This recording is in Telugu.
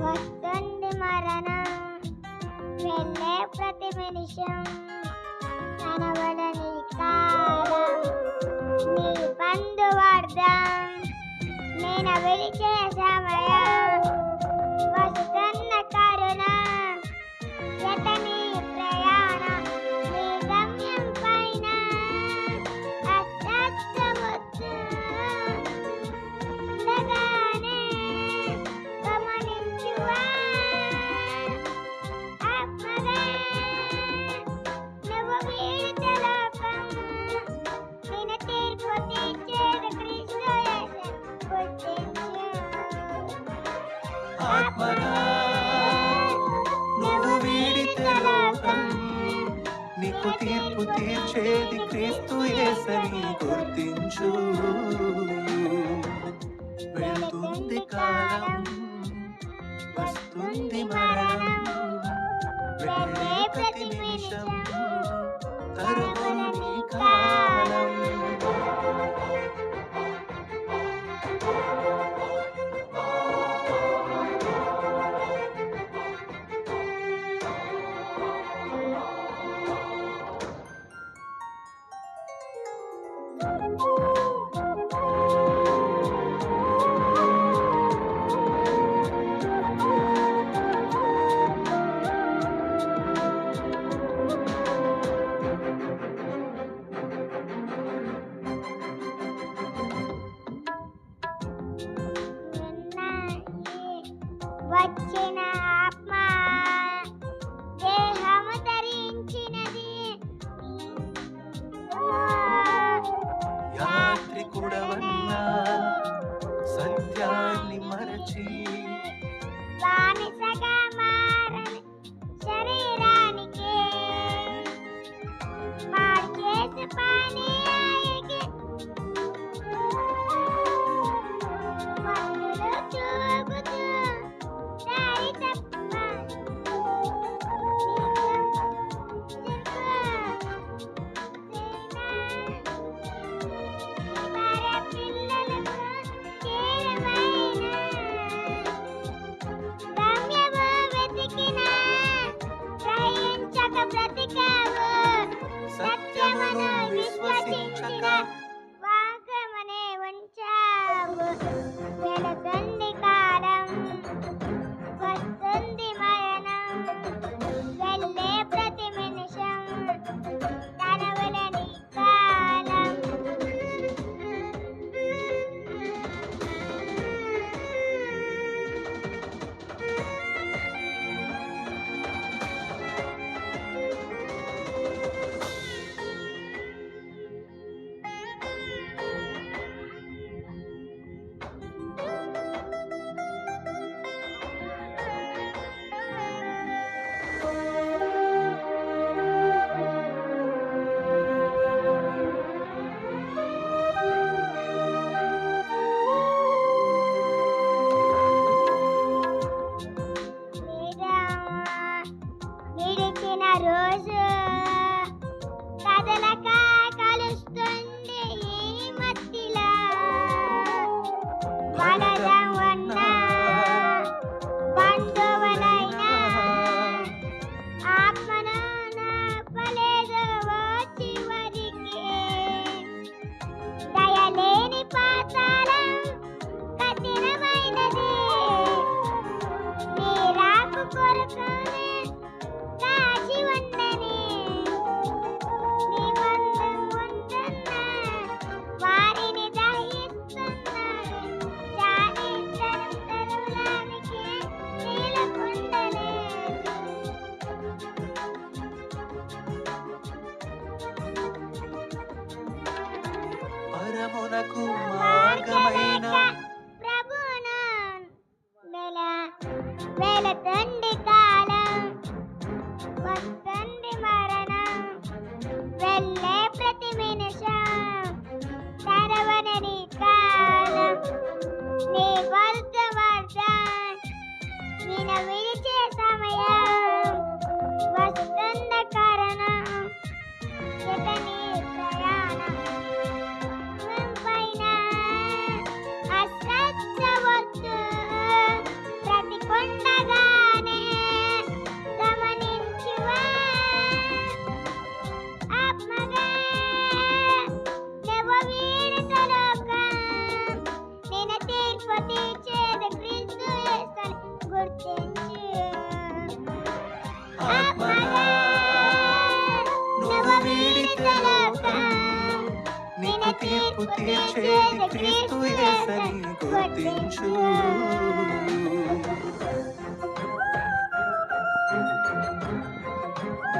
వస్తుంది మరణం. వెళ్ళే ప్రతి నిమిషం కనబడని కాలం. నీ పందు వాడదాం. నేను అభివృద్ధి ఆత్మనా? నువ్వు వీడితే లోకం నీకు తీర్పు తీర్చేది క్రీస్తు ఏసని గుర్తించు. Watching చూడవన్నా. సత్యాన్ని మరచి. పని democratic సాగిన రోజు. కదలక జ్ఞానమునకు మార్గమైన? వెళతండి కాలం వస్తుంది మరణం వెళ్ళే ప్రతి నిమిషం. తీర్పు తీర్చేది క్రీస్తు ఏసని గుర్తించు